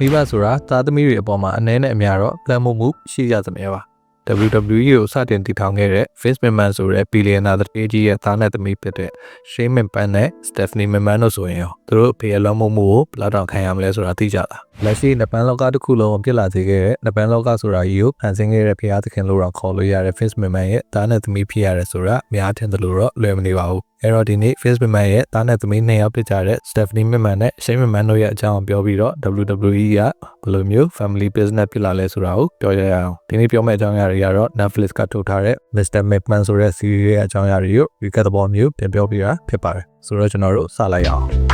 မိဘဆိုတာသားသမီးတွေအပေါ်မှာအနည်းနဲ့အများတော့လွှမ်းမိုးမှုရှိကြသမျှပါ WWE ကိုစတင်တည်ထောင်ခဲ့တဲ့ Vince McMahon ဆိုတဲ့ဘီလီယံနာတထေးကြီးရဲ့သားနဲ့သမီးဖြစ်တဲ့ Shane McMahon နဲ့ Stephanie McMahon တို့ဆိုရင်ရောသူတို့ဖေအလွန်မှုမှုကိုဘယ်လောက်တောင်ခံရမလဲဆိုတာသိကြတာလက်ရှိနပန်လောကတစ်ခုလုံးကိုပြစ်လာစေခဲ့တဲ့နပန်လောကဆိုတာကြီးကိုဖန်ဆင်းခဲ့တဲ့ဖျားသခင်လို့တော့ခေါ်လို့ရတဲ့ Vince McMahon ရဲ့သားနဲ့သမီးဖြစ်ရတယ်ဆိုတာအများထင်တယ်လို့တော့လွယ်မနေပါဘူးအဲ့တော့ဒီနေ့ Vince McMahon ရဲ့သားနဲ့သမီးနှစ်ယောက်ဖြစ်ကြတဲ့ Stephanie McMahon နဲ့ Shane McMahon တို့ရဲ့အကြောင်းကိုပြောပြီးတော့ WWE ကဘယ်လိုမျိုး family business ဖြစ်လာလဲဆိုတာကိုပြောရအောင်ဒီနေ့ပြောမယ့်အကြောင်းအရာတွေကတော့ Netflix ကထုတ်ထားတဲ့ Mr. McMahon ဆိုတဲ့ series ရဲ့အကြောင်းအရာတွေကို recap သဘောမျိုးပြန်ပြောပြတာဖြစ်ပါတယ်ဆိုတော့ကျွန်တော်တို့စလိုက်အောင်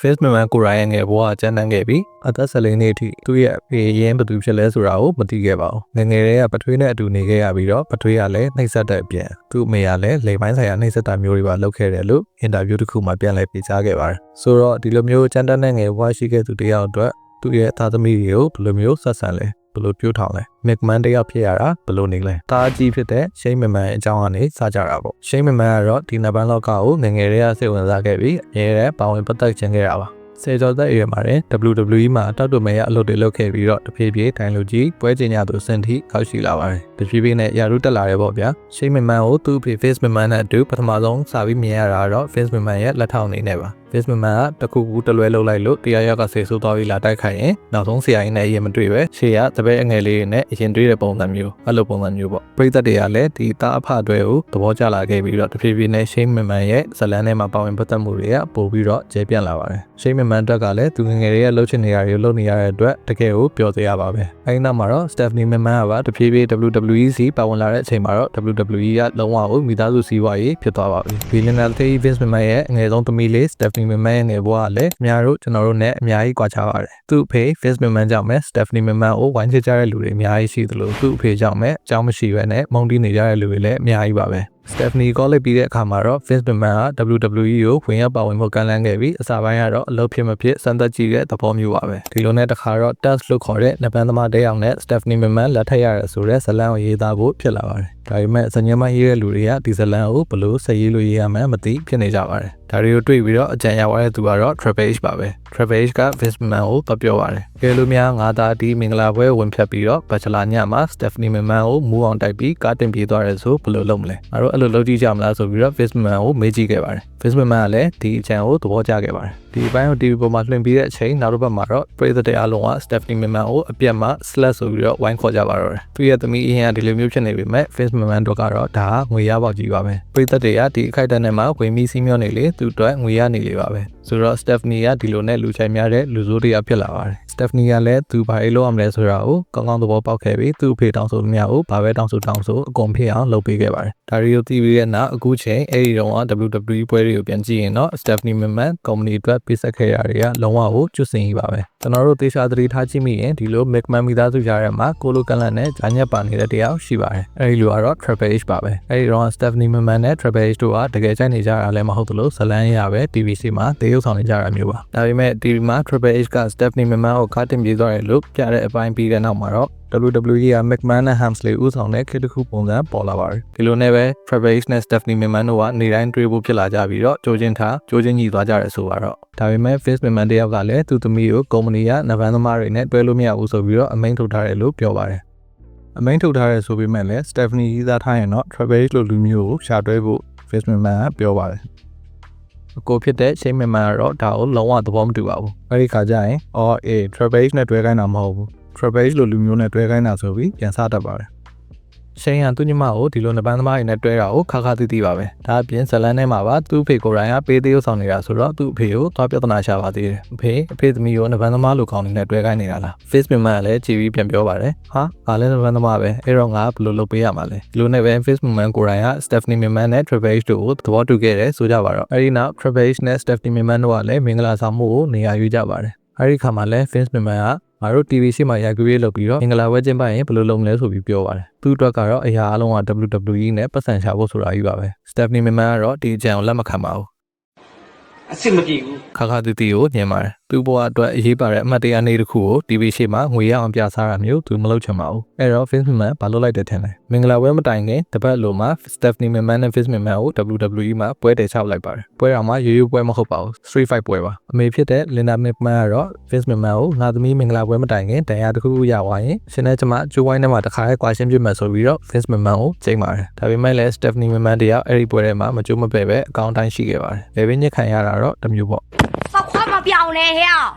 Face McMahon ကိုရိုင်းရဲ့ငယ်ဘဝအကျဉ်းတန်းခဲ့ပြီးအသက်14နှစ်အထိသူ့ရဲ့အဖေရင်းဘယ်သူဖြစ်လဲဆိုတာကိုမသိခဲ့ပါဘူး။ငယ်ငယ်လေးကပထွေးနဲ့အတူနေခဲ့ရပြီးတော့ပထွေးကလည်းနှိပ်စက်တဲ့အပြင်သူ့အမေကလည်းလိမ်ပိုင်းဆိုင်ရာနှိပ်စက်တာမျိုးတွေပါလုပ်ခဲ့တယ်လို့အင်တာဗျူးတစ်ခုမှာပြန်လည်ပြကြားခဲ့ပါတယ်။ဆိုတော့ဒီလိုမျိုးအကျဉ်းတန်းတဲ့ငယ်ဘဝရှိခဲ့သူတယောက်အတွက်သူ့ရဲ့သားသမီးတွေကိုဘယ်လိုမျိုးဆက်ဆံလဲ ဘယ်လိုပြောထောင်လဲမက်မန်တယောက်ဖြစ်ရတာဘယ်လိုနေလဲတာအကြီးဖြစ်တဲ့ရှိမမန်အကြောင်းကနေစကြတာပေါ့ရှိမမန်ကတော့ဒီနဘန်လောကကိုငယ်ငယ်လေးကစိတ်ဝင်စားခဲ့ပြီးအမြဲတမ်းပါဝင်ပတ်သက်ခြင်းခဲ့တာပါဆယ်ကျော်သက်အရွယ်မှာတင် WWE မှာတောက်တူမဲရအလုပ်တွေလုပ်ခဲ့ပြီးတော့တဖြည်းဖြည်းထိုင်လူကြီးပွဲကျင်ရသူအဆင့်ထိခောက်ရှိလာပါတယ်တဖြည်းဖြည်းနဲ့ယာရုတက်လာတယ်ပေါ့ဗျာရှိမမန်ကိုသူ့အဖေ Face မမန်နဲ့အတူပထမဆုံးစာပြီးမြင်ရတာတော့ Face မမန်ရဲ့လက်ထောက်အနေနဲ့ပါ Face မမန်ကတခုခုတလွဲလုပ်လိုက်လို့တရားရက်ကဆေဆိုးသွားပြီးလာတိုက်ခိုက်ရင်နောက်ဆုံးဆရာကြီးနဲ့အရင်မတွေ့ပဲရှေ့ကတပည့်အငယ်လေးနဲ့အရင်တွေ့တဲ့ပုံစံမျိုးအဲ့လိုပုံစံမျိုးပေါ့ပရိသတ်တွေကလည်းဒီတာအဖအတွဲကိုသဘောကျလာခဲ့ပြီးတော့တဖြည်းဖြည်းနဲ့ရှိမမန်ရဲ့ဇလန်းထဲမှာပါဝင်ပတ်သက်မှုတွေကပို့ပြီးတော့ကျဲပြန့်လာပါတယ်ရှိမမန်အတွက်ကလည်းသူငယ်ငယ်လေးရဲ့လှုပ်ချင်နေရတွေလှုပ်နေရတဲ့အတွက်တကယ်ကိုပျော်စေရပါပဲအဲဒီနောက်မှာတော့ Stephanie McMahon ကပါတဖြည်းဖြည်း WWE စီပါဝင်လာတဲ့အချိန်မှာတော့ WWE ကလုံးဝကိုမိသားစုစီးပွားရေးဖြစ်သွားပါပြီ။ Billionaire သေး Vince McMahon ရဲ့အငယ်ဆုံးသမီးလေး Stephanie McMahon ရဲ့ငယ်ဘဝကလည်းအများတို့ကျွန်တော်တို့နဲ့အများကြီးကွာခြားပါတယ်။သူ့အဖေ Vince McMahon ကြောင့်ပဲ Stephanie McMahon ကိုဝိုင်းချကြတဲ့လူတွေအများကြီးရှိသလိုသူ့အဖေကြောင့်ပဲအကြောင်းမရှိဘဲနဲ့မုန်းတီးနေကြတဲ့လူတွေလည်းအများကြီးပါပဲ။ Stephanie College ပြီးတဲ့အခါမှာတော့ Vince McMahon က WWE ကိုဝင်ရောက်ပါဝင်ဖို့ကမ်းလှမ်းခဲ့ပြီးအစပိုင်းကတော့အလုပ်ဖြစ်မဖြစ်စမ်းသပ်ကြည့်တဲ့သဘောမျိုးပါပဲဒီလိုနဲ့တခါတော့ Test လို့ခေါ်တဲ့နပန်းသမားတဲအောင်နဲ့ Stephanie McMahon လက်ထပ်ရတဲ့ဆိုတဲ့ဇလံကိုရေးသားဖို့ဖြစ်လာပါတယ်ဒါပေမဲ့စညမရေးတဲ့လူတွေကဒီဇလံကိုဘလို့ဆက်ရေးလို့ရေးရမှန်းမသိဖြစ်နေကြပါတယ်ဒါတွေကိုတွေ့ပြီးတော့အကြံရသွားတဲ့သူကတော့ Travis ပါပဲ Travis က Vince McMahon ကိုတော့ပြောပါတယ်ကဲလို့များငါသားဒီမင်္ဂလာပွဲဝင်ဖြတ်ပြီးတော့ Bachelor ညမှာ Stephanie McMahon ကိုမူအောင်တိုက်ပြီးကားတင်ပြေးသွားတယ်ဆိုဘယ်လိုလုပ်မလဲငါတို့အဲ့လိုလုပ်ကြည့်ကြမလားဆိုပြီးတော့ Vince McMahon ကိုမေးကြည့်ခဲ့ပါတယ် Vince McMahon ကလည်းဒီအကြံကိုသဘောကျခဲ့ပါတယ်ဒီအပိုင်းကို TV ပေါ်မှာလွှင့်ပြီးတဲ့အချိန်နောက်တစ်ပတ်မှာတော့ပရိသတ်တွေအားလုံးက Stephanie McMahon ကိုအပြတ်မှ slut ဆိုပြီးတော့ဝိုင်းခေါ်ကြပါတော့တယ်သူရဲ့သမီးအရင်ကဒီလိုမျိုးဖြစ်နေပေမဲ့ Vince McMahon တို့ကတော့ဒါကငွေရပေါက်ကြီးပါပဲပရိသတ်တွေကဒီအခိုက်အတန့်ထဲမှာဝင်ပြီးစီးမျောနေလေသူတို့ငွေရနေလေပါပဲဆိုတော့ Stephanie ကဒီလိုနဲ့လူချိုင်များတဲ့လူဆိုးတွေကဖြစ်လာပါတယ် Stephanie ကလည်းသူဘာလို့လုပ်ရမလဲဆိုတာကိုကောင်းကောင်းသဘောပေါက်ခဲ့ပြီးသူ့အဖေတောင်းဆိုသမျှကိုဘာပဲတောင်းဆိုတောင်းဆိုအကုန်ဖြစ်အောင်လုပ်ပေးခဲ့ပါတယ်ဒါရီကိုသိပြီးတဲ့နောက်အခုချိန်အဲ့ဒီတော့ WWE ပွဲတွေကိုပြန်ကြည့်ရင်တော့ Stephanie McMahon ကုမ္ပဏီအတွက်ပေးဆက်ခဲ့ရတွေကလုံးဝကိုကျွတ်စင်ကြီးပါပဲကျွန်တော်တို့သေချာသတိထားကြည့်မိရင်ဒီလို McMahon မိသားစုကြားထဲမှာကိုလိုကန်လန်နဲ့ဂျာညက်ပါနေတဲ့တယောက်ရှိပါတယ်အဲ့ဒီလိုကတော့ Triple H ပါပဲအဲ့ဒီတော့ Stephanie McMahon နဲ့ Triple H တို့ကတကယ်ကြိုက်နေကြတာလည်းမဟုတ်သလိုဇလန်းရပဲ TVC မှာတေးရုပ်ဆောင်နေကြတာမျိုးပါဒါပေမဲ့ TV မှာ Triple H က Stephanie McMahon ကိုကားတင်ပြေးသွားတယ်လို့ပြတဲ့အပိုင်းပြီးတဲ့နောက်မှာတော့ WWE က McMahon နဲ့ Hamsley ဦးဆောင်တဲ့ခေတ်တစ်ခုပုံစံပေါ်လာပါတယ်ဒီလိုနဲ့ပဲ Triple H နဲ့ Stephanie McMahon တို့ကနေတိုင်းတွေ့ဖို့ဖြစ်လာကြပြီးတော့ကြိုးချင်းထားကြိုးချင်းညီသွားကြရဲဆိုတော့ဒါပေမဲ့ Face McMahon တယောက်ကလည်းသူ့သမီးကိုကုမ္ပဏီကနဗန်သမားတွေနဲ့တွဲလို့မရဘူးဆိုပြီးတော့အမိန့်ထုတ်ထားတယ်လို့ပြောပါတယ်အမိန့်ထုတ်ထားရဲဆိုပေမဲ့လည်း Stephanie ရေးသားထားရင်တော့ Triple H လိုလူမျိုးကိုရှာတွဲဖို့ Face McMahon ကပြောပါတယ်အကိုဖြစ်တဲ့ရှိမမှန်ကတော့ဒါကိုလုံးဝသဘောမတူပါဘူး။အဲဒီခါကျရင်အော်အေး Travel H နဲ့တွဲခိုင်းတာမဟုတ်ဘူး။ Travel H လိုလူမျိုးနဲ့တွဲခိုင်းတာဆိုပြီးပြန်စားတတ်ပါတယ်။ရှိန်ဟန်သူ့ညီမကိုဒီလိုနပန်းသမားတွေနဲ့တွဲတာကိုခါခါသိသိပါပဲ။ဒါအပြင်ဇလန်ထဲမှာပါသူ့ဖေကိုယ်တိုင်ကပေးသေးဥဆောင်နေတာဆိုတော့သူ့အဖေကိုသွားပြဿနာရှာပါသေးတယ်။အဖေအဖေသမီးကိုနပန်းသမားလိုကောင်းနေနဲ့တွဲခိုင်းနေတာလား။ Facebook မှာလည်းကြည်ပြီးပြန်ပြောပါတယ်။ဟာငါလည်းနပန်းသမားပဲ။အဲ့တော့ငါဘယ်လိုလုပ်ပေးရမှာလဲ။ဒီလိုနဲ့ပဲ Facebook မှာကိုယ်တိုင်က Stephanie McMahon နဲ့ Travel H တို့ကိုသဘောတူခဲ့တယ်ဆိုကြပါတော့။အဲဒီနောက် Travel H နဲ့ Stephanie McMahon တို့ကလည်းမင်္ဂလာဆောင်မှုကိုနေရာယူကြပါတယ်။အဲဒီခါမှာလဲ Vince McMahon က ငါတို့ TV ရှိမှရိုက်ကူးရေးလုပ်ပြီးတော့မင်္ဂလာပွဲကျင်းပရင်ဘယ်လိုလုပ်မလဲဆိုပြီးပြောပါတယ်။သူ့အတွက်ကတော့အရာအလုံးက WWE နဲ့ပတ်စံချဖို့ဆိုတာကြီးပါပဲ။ Stephanie McMahon ကတော့ဒီအကြံကိုလက်မခံပါဘူးအဆင်မပြေဘူး။ခါခါတီတီကိုညင်ပါတယ် သူ့ဘဝအတွက်အရေးပါတဲ့အမှတ်တရနေ့တစ်ခုကို TV ရှေ့မှာငွေရအောင်ပြစားတာမျိုးသူမလုပ်ချင်ပါဘူး။အဲ့တော့ Vince McMahon ဘာလုပ်လိုက်တယ်ထင်လဲ။မင်္ဂလာပွဲမတိုင်ခင်တပတ်လိုမှာ Stephanie McMahon နဲ့ Vince McMahon ကို WWE မှာပွဲတည်ချောက်လိုက်ပါတယ်။ပွဲတော်မှာရိုးရိုးပွဲမဟုတ်ပါဘူး။ Street Fight ပွဲပါ။အမေဖြစ်တဲ့ Linda McMahon ကတော့ Vince McMahon ကိုငါသမီးမင်္ဂလာပွဲမတိုင်ခင်တရားတစ်ခုခုရသွားရင်ရှင်နဲ့ကျမကျိုးဝိုင်းထဲမှာတခါရဲကွာရှင်းပြမယ်ဆိုပြီးတော့ Vince McMahon ကိုချိန်ပါတယ်။ဒါပေမဲ့လည်း Stephanie McMahon တယောက်အဲ့ဒီပွဲထဲမှာမကျိုးမပဲပဲအကောင့်တိုင်းရှိခဲ့ပါတယ်။လေဘင်းညစ်ခံရတာတော့တမျိုးပေါ့။ဆောက်ခွားမပြောင်းလဲဟဲ့အောင်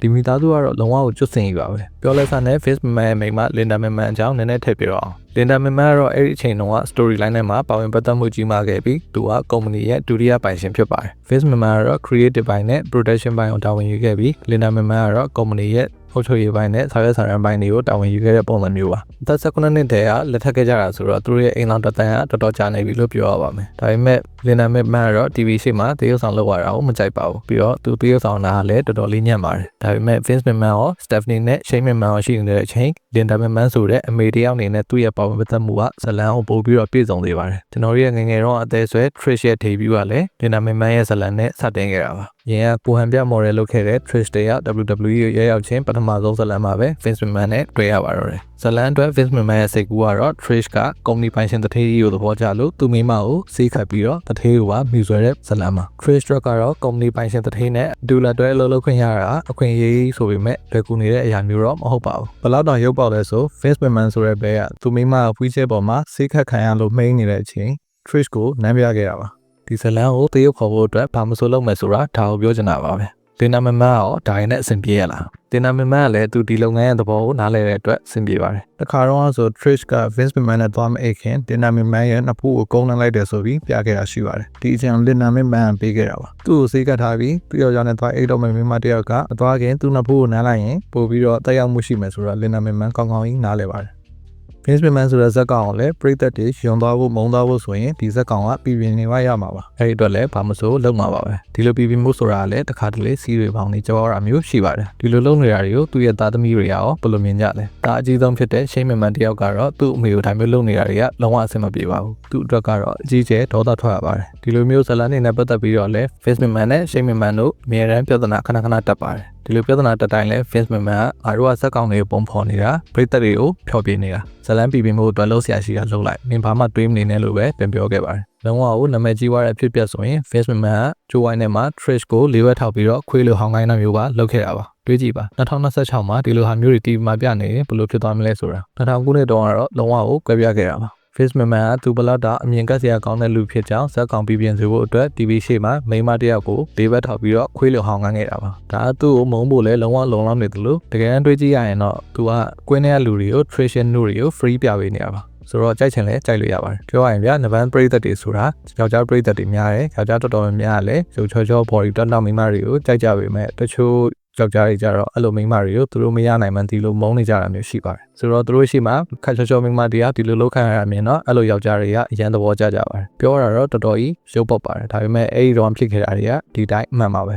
ဒီမိသားစုကတော့လုံဝကိုကျွတ်စင်ကြီးပါပဲပြောလက်ဆန်နဲ့ Face Man မိမလင်ဒါမင်မန်အကြောင်းနည်းနည်းထည့်ပြတော့အောင်လင်ဒါမင်မန်ကတော့အဲ့ဒီအချိန်တုန်းက story line ထဲမှာပါဝင်ပတ်သက်မှုကြီးမားခဲ့ပြီးသူက company ရဲ့ဒုတိယပိုင်ရှင်ဖြစ်ပါတယ် Face Man ကတော့ creative ပိုင်းနဲ့ production ပိုင်းကိုတာဝန်ယူခဲ့ပြီးလင်ဒါမင်မန်ကတော့ company ရဲ့ အုပ်ချုပ်ရေးပိုင်းနဲ့ဆောင်ရွက်ဆောင်ရန်ပိုင်းတွေကိုတာဝန်ယူခဲ့တဲ့ပုံစံမျိုးပါအသက်19နှစ်တည်းကလက်ထပ်ခဲ့ကြတာဆိုတော့သူတို့ရဲ့အိမ်လောင်တတန်ကတော်တော်ကြာနေပြီလို့ပြောရပါမယ်ဒါပေမဲ့ Linda McMahon ကတော့ TV ရှေ့မှာတရုပ်ဆောင်လုပ်ရတာကိုမကြိုက်ပါဘူးပြီးတော့သူတရုပ်ဆောင်တာကလည်းတော်တော်လေးညံ့ပါတယ်ဒါပေမဲ့ Vince McMahon ရော Stephanie နဲ့ Shane McMahon ရောရှိနေတဲ့အချိန် Linda McMahon ဆိုတဲ့အမေတယောက်အနေနဲ့သူ့ရဲ့ပါဝင်ပတ်သက်မှုကဇလန်ကိုပို့ပြီးတော့ပြည့်စုံနေပါတယ်ကျွန်တော်တို့ရဲ့ငယ်ငယ်တော့အသေးဆွဲ Trish ရဲ့ debut ကလည်း Linda McMahon ရဲ့ဇလန်နဲ့စတင်ခဲ့တာပါ။ ယင်ကပူဟန်ပြ model လုပ်ခဲ့တဲ့ Trish တွေက WWE ကိုရဲရောက်ချင်းပထမဆုံးဇလန်မှာပဲ Vince McMahon နဲ့တွေ့ရပါတော့တယ်။ဇလန်အတွက် Vince McMahon ရဲ့စိတ်ကူးကတော့ Trish ကကုမ္ပဏီပိုင်ရှင်တထေးကြီးကိုသဘောကျလို့သူ့မိမကိုစီးခတ်ပြီးတော့တထေးကိုပါမြူဆွဲတဲ့ဇလန်မှာ Trish ကတော့ကုမ္ပဏီပိုင်ရှင်တထေးနဲ့ဒူလာတွဲအလုပ်လုပ်ခွင့်ရတာအခွင့်အရေးဆိုပေမဲ့လွယ်ကူနေတဲ့အရာမျိုးတော့မဟုတ်ပါဘူး။ဘယ်လောက်တောင်ရုပ်ပေါက်လဲဆို Vince McMahon ဆိုတဲ့ဘဲကသူ့မိမကိုဖွေးချဲပေါ်မှာစီးခတ်ခံရလို့မှိန်းနေတဲ့အချိန် Trish ကိုနမ်းပြခဲ့တာပါ ဒီဇလန်ကိုတရုတ်ခေါ်ဖို့အတွက်ဘာမဆိုလုပ်မယ်ဆိုတာဒါကိုပြောချင်တာပါပဲလင်နာမမန်ရောဒါရင်နဲ့အဆင်ပြေရလားလင်နာမမန်ကလည်းသူဒီလုပ်ငန်းရဲ့သဘောကိုနားလည်တဲ့အတွက်အဆင်ပြေပါတယ်တခါတော့ဆို Trish က Vince McMahon နဲ့သွားမအိတ်ခင်လင်နာမမန်ရဲ့နှစ်ဖူးကိုကုန်းနှံလိုက်တယ်ဆိုပြီးပြခဲ့တာရှိပါတယ်ဒီအချိန်လင်နာမမန်ပေးခဲ့တာပါသူ့ကိုစေးကတ်ထားပြီးသူ့ယောက်ျားနဲ့သွားအိတ်တော့မယ်မိမတယောက်ကမသွားခင်သူ့နှစ်ဖူးကိုနမ်းလိုက်ရင်ပို့ပြီးတော့တက်ရောက်မှုရှိမယ်ဆိုတော့လင်နာမမန်ကောင်းကောင်းကြီးနားလည်ပါတယ် Vince McMahon ဆိုတဲ့ဇက်ကောင်ကိုလည်းပရိသတ်တွေယွန်သွားဖို့မုန်းသွားဖို့ဆိုရင်ဒီဇက်ကောင်ကပြည်ပြင်းနေဝရမှာပါအဲဒီအတွက်လည်းဘာမဆိုလုပ်မှာပါပဲဒီလိုပြည်ပြင်းမှုဆိုတာကလည်းတစ်ခါတလေစီးတွေပေါင်းနေကြောက်ရတာမျိုးရှိပါတယ်ဒီလိုလုပ်နေတာတွေကိုသူ့ရဲ့သားသမီးတွေရောဘယ်လိုမြင်ကြလဲဒါအကြီးဆုံးဖြစ်တဲ့ရှိမန်မန်တယောက်ကတော့သူ့အမေကိုဒါမျိုးလုပ်နေတာတွေကလုံးဝအဆင်မပြေပါဘူးသူ့အတွက်ကတော့အကြီးကျယ်ဒေါသထွက်ရပါတယ်ဒီလိုမျိုးဇလန်နေနဲ့ပတ်သက်ပြီးတော့လည်း Vince McMahon နဲ့ရှိမန်မန်တို့အမြဲတမ်းပြဿနာခဏခဏတက်ပါတယ် ဒီလိုပြဿနာတက်တိုင်းလဲ Vince McMahon ကအားရောဇက်ကောင်တွေကိုပုံဖော်နေတာပရိသတ်တွေကိုဖျော်ပြနေတာဇလန်ပြည်ပြမှုအတွက်လှုပ်ရှားရှိတာလှုပ်လိုက်မင်းဘာမှတွေးမနေနဲ့လို့ပဲပြန်ပြောခဲ့ပါတယ်လုံးဝကိုနာမည်ကြီးွားတဲ့အဖြစ်ပြက်ဆိုရင် Vince McMahon ကဂျိုဝိုင်းနဲ့မှာ Trish ကိုလေးဝက်ထောက်ပြီးတော့ခွေးလိုဟောင်းကိုင်းတာမျိုးပါလုပ်ခဲ့တာပါတွေးကြည့်ပါ2026မှာဒီလိုဟာမျိုးတွေတီဗီမှာပြနေရင်ဘယ်လိုဖြစ်သွားမလဲဆိုတာ2000ခုနှစ်တုန်းကတော့လုံးဝကိုကွဲပြားခဲ့တာပါ Face McMahon ကသူဘလောက်တာအမြင်ကက်စရာကောင်းတဲ့လူဖြစ်ကြောင်းဇက်ကောင်ပြပြင်စေဖို့အတွက် TV ရှေ့မှာမိန်းမတစ်ယောက်ကိုလေးဘက်ထောက်ပြီးတော့ခွေးလိုဟောင်းကန်းခဲ့တာပါဒါကသူ့ကိုမုန်းဖို့လဲလုံးဝလုံလောက်နေတယ်လို့တကယ်တမ်းတွေးကြည့်ရရင်တော့သူကကွင်းထဲကလူတွေကို Tradition တွေကို free ပြပေးနေတာပါဆိုတော့ကြိုက်ချင်လဲကြိုက်လို့ရပါတယ်ပြောရရင်ဗျာနဗန်ပရိသတ်တွေဆိုတာယောက်ျားပရိသတ်တွေများတယ်ယောက်ျားတော်တော်များများလည်းရုပ်ချောချော body တက်တော့မိန်းမတွေကိုကြိုက်ကြပေမဲ့တချို့ ယောက်ျားတွေကြတော့အဲ့လိုမိန်းမတွေကိုသူတို့မရနိုင်မှန်းဒီလိုမုန်းနေကြတာမျိုးရှိပါတယ်ဆိုတော့သူတို့ရှိမှခက်ချောချောမိန်းမတရားဒီလိုလောက်ခံရတာမြင်တော့အဲ့လိုယောက်ျားတွေကအရန်သဘောကျကြပါတယ်ပြောရတော့တော်တော်ကြီးရုပ်ပုတ်ပါတယ်ဒါပေမဲ့အဲ့ဒီတော့ဖြစ်ခဲ့တာတွေကဒီတိုင်းအမှန်ပါပဲ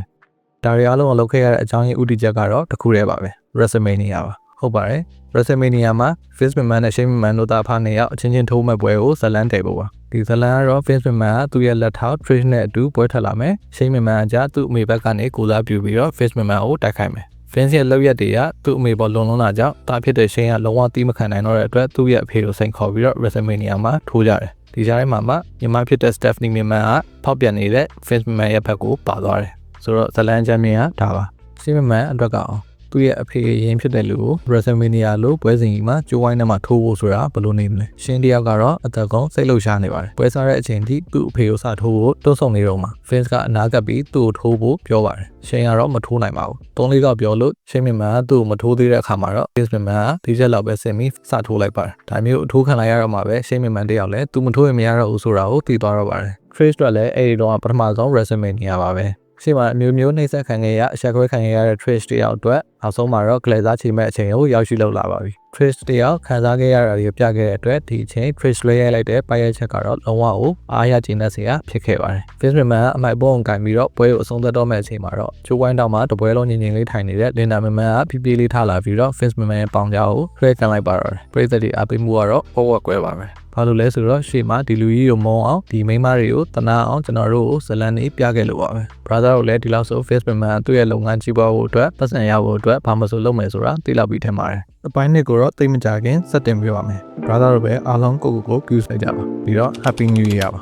ဒါတွေအားလုံးကိုလုပ်ခဲ့ရတဲ့အကြောင်းရင်းဥတီချက်ကတော့တစ်ခုတည်းပါပဲ WrestleMania ပါ ဟုတ်ပါတယ် WrestleMania မှာ Vince McMahon နဲ့ Shane McMahon တို့သားဖားနေရောက်အချင်းချင်းထိုးမဲ့ပွဲကိုဇလန်တယ်ပေါ့ပါဒီဇလန်ကတော့ Vince McMahon ကသူ့ရဲ့လက်ထောက် Trish နဲ့အတူပွဲထွက်လာမယ် Shane McMahon ကကြာသူ့အမေဘက်ကနေကိုစားပြုပြီးတော့ Vince McMahon ကိုတိုက်ခိုက်မယ် Vince ရဲ့လောက်ရက်တွေကသူ့အမေပေါ်လွန်လွန်းလာကြောင်းတာဖြစ်တဲ့ Shane ကလုံးဝတီးမခံနိုင်တော့တဲ့အတွက်သူ့ရဲ့အဖေကိုစိန်ခေါ်ပြီးတော့ WrestleMania မှာထိုးကြတယ်ဒီကြားထဲမှာမှညီမဖြစ်တဲ့ Stephanie McMahon ကဖောက်ပြန်နေတဲ့ Vince McMahon ရဲ့ဘက်ကိုပါသွားတယ်ဆိုတော့ဇလန်ချန်ပီယံကဒါပါ Shane McMahon အတွက်ကောင် သူ့ရဲ့အဖေအရင်ဖြစ်တဲ့လူကို WrestleMania လို့ပွဲစဉ်ကြီးမှာကြိုးဝိုင်းထဲမှာထိုးဖို့ဆိုတာဘယ်လိုနေမလဲရှင်းတယောက်ကတော့အသက်ကုန်စိတ်လှုပ်ရှားနေပါတယ်ပွဲစားတဲ့အချိန်ထိသူ့အဖေကိုစထိုးဖို့တွန်းဆောင်နေတော့မှာ Vince ကအနားကပ်ပြီးသူ့ကိုထိုးဖို့ပြောပါတယ်ရှင်းကတော့မထိုးနိုင်ပါဘူးသုံးလေးကပြောလို့ရှင်းမြမန်ကသူ့ကိုမထိုးသေးတဲ့အခါမှာတော့ Vince မြမန်ကဒီချက်လောက်ပဲဆင်ပြီးစထိုးလိုက်ပါတယ်ဒါမျိုးအထိုးခံလိုက်ရတော့မှာပဲရှင်းမြမန်တယောက်လည်းသူမထိုးရင်မရတော့ဘူးဆိုတာကိုသိသွားတော့ပါတယ် Trace တော့လည်းအဲ့ဒီတော့ပထမဆုံး WrestleMania ပါပဲရှေ့မှာအမျိုးမျိုးနှိမ့်ဆက်ခံခဲ့ရအဆက်ခွဲခံခဲ့ရတဲ့ Trish တယောက်အတွက် နောက်ဆုံးမှာတော့ glass ချိန်မဲ့အချိန်ကိုရောက်ရှိလောက်လာပါပြီ Chris တယောက်ခံစားခဲ့ရတာတွေကိုပြခဲ့တဲ့အတွက်ဒီအချိန် Chris လွှဲရိုက်လိုက်တဲ့ပိုက်ရိုက်ချက်ကတော့လုံးဝကိုအားရကျဉ်တဲ့စရာဖြစ်ခဲ့ပါတယ် Fisherman ကအမိုက်ပုံးကိုကင်ပြီးတော့ပွဲကိုအဆုံးသတ်တော့မဲ့အချိန်မှာတော့ချိုးဝိုင်းတောင်မှာတပွဲလုံးငြင်ငြင်လေးထိုင်နေတဲ့ Linda McMahon ကဖြည်းဖြည်းလေးထလာပြီးတော့ Fisherman ရဲ့ပေါင်ကြားကိုလွှဲကန်လိုက်ပါတော့တယ်ပရိသတ်တွေအပိမှုကတော့ပေါ်ဝက်ကွဲပါမယ်ဘာလို့လဲဆိုတော့ရှေ့မှာဒီလူကြီးကိုမုံအောင်ဒီမိန်းမတွေကိုတနာအောင်ကျွန်တော်တို့ကိုဇလန်နေပြခဲ့လို့ပါပဲ brother ကိုလည်းဒီလောက်ဆို Facebook မှာသူ့ရဲ့လုပ်ငန်းကြီးပွားဖို့အတွက်ပတ်စံရဖို့အတွက်ဘာမှမဆိုလုပ်မယ်ဆိုတာသိလောက်ပြီးထင်ပါတယ်အပိုင်းနှစ်ကိုတော့သိမကြခင်စက်တင်ပြပါမယ် brother တို့ပဲအားလုံးကိုကိုကို view လိုက်ကြပါပြီးတော့ happy new year ပါ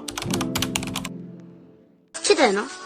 ချစ်တယ်နော်